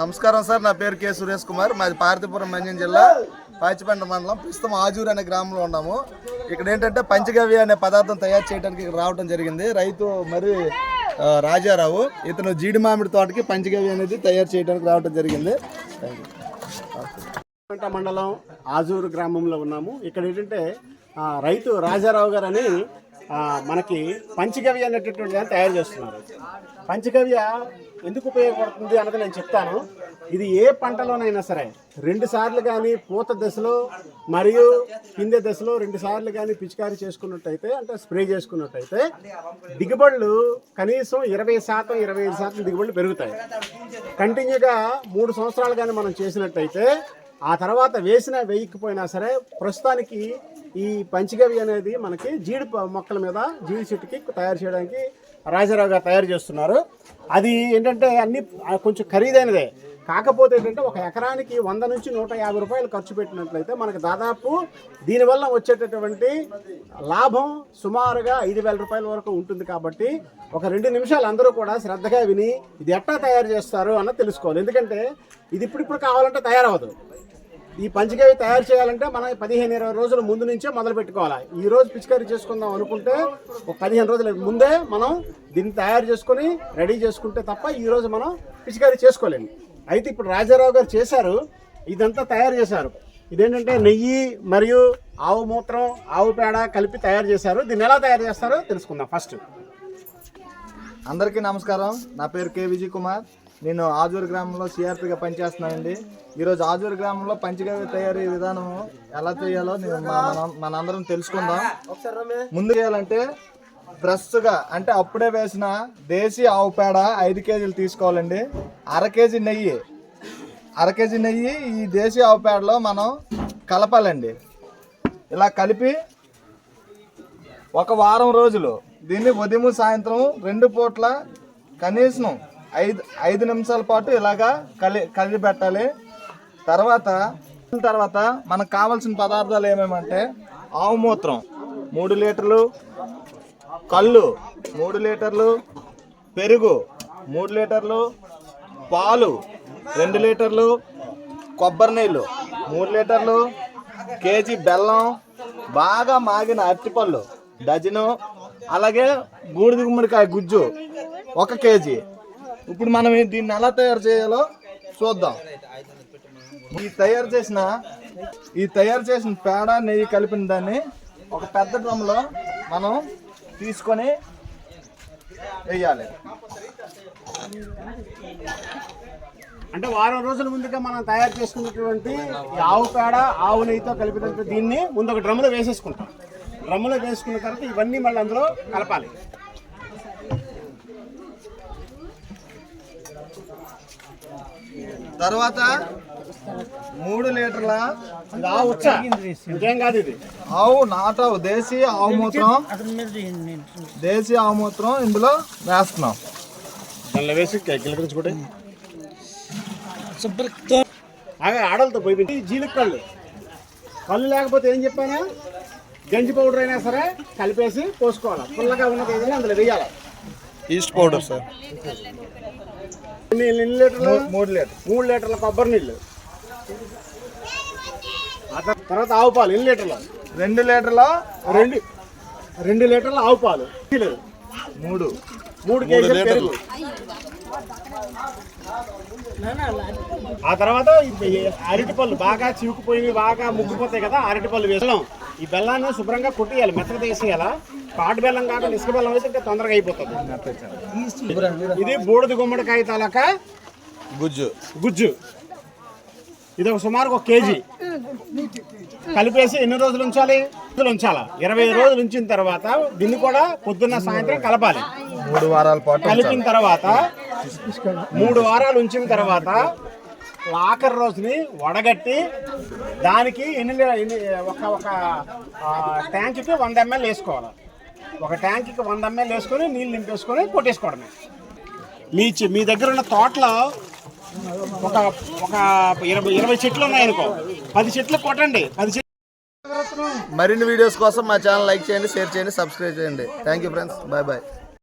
నమస్కారం సార్ నా పేరు కె సురేష్ కుమార్. మాది పార్తీపురం మంజం జిల్లా పాచిపెంట మండలం ప్రస్తుతం ఆజూర్ అనే గ్రామంలో ఉన్నాము. ఇక్కడ ఏంటంటే పంచగవ్య అనే పదార్థం తయారు చేయడానికి ఇక్కడ రావడం జరిగింది. రైతు మరి రాజారావు. ఇతను జీడి మామిడి తోటకి పంచగవ్య అనేది తయారు చేయడానికి రావడం జరిగింది. పంట మండలం ఆజూరు గ్రామంలో ఉన్నాము. ఇక్కడ ఏంటంటే రైతు రాజారావు గారు అని మనకి పంచగవ్య అనేటటువంటి దాన్ని తయారు చేస్తున్నారు. పంచగవ్య ఎందుకు ఉపయోగపడుతుంది అన్నది నేను చెప్తాను. ఇది ఏ పంటలోనైనా సరే రెండు సార్లు కానీ పూత దశలో మరియు కింద దశలో రెండు సార్లు కానీ పిచికారీ చేసుకున్నట్టయితే అంటే స్ప్రే చేసుకున్నట్టయితే దిగుబడులు కనీసం ఇరవై శాతం ఇరవై ఐదు శాతం దిగుబడులు పెరుగుతాయి. కంటిన్యూగా మూడు సంవత్సరాలు కానీ మనం చేసినట్టయితే ఆ తర్వాత వేసిన వేయకపోయినా సరే ప్రస్తుతానికి ఈ పంచగవి అనేది మనకి జీడి మొక్కల మీద జీడి చెట్టుకి తయారు చేయడానికి రాజారావు గారు తయారు చేస్తున్నారు. అది ఏంటంటే అన్ని కొంచెం ఖరీదైనదే. కాకపోతే ఏంటంటే ఒక ఎకరానికి వంద నుంచి నూట యాభై రూపాయలు ఖర్చు పెట్టినట్లయితే మనకు దాదాపు దీనివల్ల వచ్చేటటువంటి లాభం సుమారుగా ఐదు వేల రూపాయల వరకు ఉంటుంది కాబట్టి ఒక రెండు నిమిషాలు అందరూ కూడా శ్రద్ధగా విని ఇది ఎట్టా తయారు చేస్తారు అన్నది తెలుసుకోవాలి. ఎందుకంటే ఇది ఇప్పుడిప్పుడు కావాలంటే తయారవదు ఈ పంచగవి తయారు చేయాలంటే మనం పదిహేను ఇరవై రోజుల ముందు నుంచే మొదలు పెట్టుకోవాలి. ఈ రోజు పిచికారీ చేసుకుందాం అనుకుంటే ఒక పదిహేను రోజుల ముందే మనం దీన్ని తయారు చేసుకొని రెడీ చేసుకుంటే తప్ప ఈ రోజు మనం పిచికారీ చేసుకోలేము. అయితే ఇప్పుడు రాజారావు గారు చేశారు ఇదంతా తయారు చేశారు. ఇదేంటంటే నెయ్యి మరియు ఆవు మూత్రం ఆవు పేడ కలిపి తయారు చేశారు. దీన్ని ఎలా తయారు చేస్తారో తెలుసుకుందాం ఫస్ట్. అందరికీ నమస్కారం. నా పేరు కే. విజయ్ కుమార్. నేను ఆజూరు గ్రామంలో సిఆర్పిగా పనిచేస్తున్నానండి. ఈరోజు ఆజూరు గ్రామంలో పంచగవ్య తయారీ విధానం ఎలా చేయాలో నేను మన- మనందరం తెలుసుకుందాం. ముందు చేయాలంటే ఫ్రెష్గా అంటే అప్పుడే వేసిన దేశీ ఆవు పేడ ఐదు కేజీలు తీసుకోవాలండి. అర కేజీ నెయ్యి. అర కేజీ నెయ్యి ఈ దేశీ ఆవు పేడలో మనం కలపాలండి. ఇలా కలిపి ఒక వారం రోజులు దీన్ని ఉదయం సాయంత్రం రెండు పూట్ల కనీసం ఐదు ఐదు నిమిషాల పాటు ఇలాగా కలి కలిపి పెట్టాలి. తర్వాత తర్వాత మనకు కావాల్సిన పదార్థాలు ఏమేమంటే ఆవు మూత్రం మూడు లీటర్లు కళ్ళు మూడు లీటర్లు పెరుగు మూడు లీటర్లు పాలు రెండు లీటర్లు కొబ్బరి నీళ్ళు మూడు లీటర్లు కేజీ బెల్లం బాగా మాగిన అరటిపళ్ళు డజను అలాగే బూడిద గుమ్మడికాయ గుజ్జు ఒక కేజీ. ఇప్పుడు మనం దీన్ని ఎలా తయారు చేయాలో చూద్దాం. ఈ తయారు చేసిన ఈ తయారు చేసిన పేడ నెయ్యి కలిపిన దాన్ని ఒక పెద్ద డ్రమ్లో మనం తీసుకొని వేయాలి. అంటే వారం రోజుల ముందుగా మనం తయారు చేసుకున్నటువంటి ఆవు పేడ ఆవు నెయ్యితో కలిపినటువంటి దీన్ని ముందు ఒక డ్రమ్ములో వేసేసుకుంటాం. డ్రమ్ములో వేసుకున్న తర్వాత ఇవన్నీ మళ్ళీ అందులో కలపాలి. తర్వాత మూడు లీటర్ల ఆవు ఉచ్చ. ఇంకేం కాదు ఇది. ఆవు నాటావు. దేశీ ఆవు మూత్రం. దేశీ ఆవు మూత్రం ఇందులో వేస్తున్నాం. దానిలో వేసి ఆడలతో పోయి జీలిక కళ్ళు కళ్ళు లేకపోతే ఏం చెప్పానా? గంజి పౌడర్ అయినా సరే కలిపేసి పోసుకోవాలి. పుల్లగా ఉన్నది ఏదైనా అందులో వేయాలి? ఈస్ట్ పౌడర్ సార్ ఎన్ని లీటర్లు? మూడు లీటర్. మూడు లీటర్ల కొబ్బరి నీళ్ళు. తర్వాత ఆవు పాలు ఎన్ని లీటర్లు? రెండు లీటర్ల? రెండు. రెండు లీటర్ల ఆవు పాలు. మూడు. మూడు కేజీలు పెరుగు. ఆ తర్వాత ఈ అరటి పళ్ళు బాగా చివుకుపోయి బాగా ముగ్గిపోతాయి కదా అరటి పళ్ళు వేసడం ఈ బెల్లాన్ని శుభ్రంగా కొట్టేయాలి మెత్తగా తీసేయాలా? పాటు బెల్లం కాకుండా ఇసుక బెల్లం అయితే ఇంకా తొందరగా అయిపోతుంది. ఇది బూడిద గుమ్మడికాయ తాలూకా గుజ్జు. గుజ్జు. ఇది ఒక సుమారు ఒక కేజీ. కలిపేసి ఎన్ని రోజులు ఉంచాలి? రోజులు ఉంచాలా? ఇరవై రోజులు ఉంచిన తర్వాత దీన్ని కూడా పొద్దున్న సాయంత్రం కలపాలి. మూడు వారాల పాటు కలిపిన తర్వాత మూడు వారాలు ఉంచిన తర్వాత ఆఖరి రోజుని వడగట్టి దానికి ఎన్ని ఒక ఒక ట్యాంక్కి వంద ఎంఎల్ వేసుకోవాలి. ఒక ట్యాంక్కి వంద ఎంఎల్ వేసుకొని నీళ్ళు నింపేసుకొని కొట్టేసుకోవడమే. మీ చె- మీ దగ్గర ఉన్న తోటలో ఒక ఒక ఇరవై ఇరవై చెట్లు ఉన్నాయనుకో పది చెట్లు కొట్టండి. పది చెట్లు మరిన్ని వీడియోస్ కోసం మా ఛానల్ లైక్ చేయండి షేర్ చేయండి సబ్స్క్రైబ్ చేయండి. Thank you friends bye bye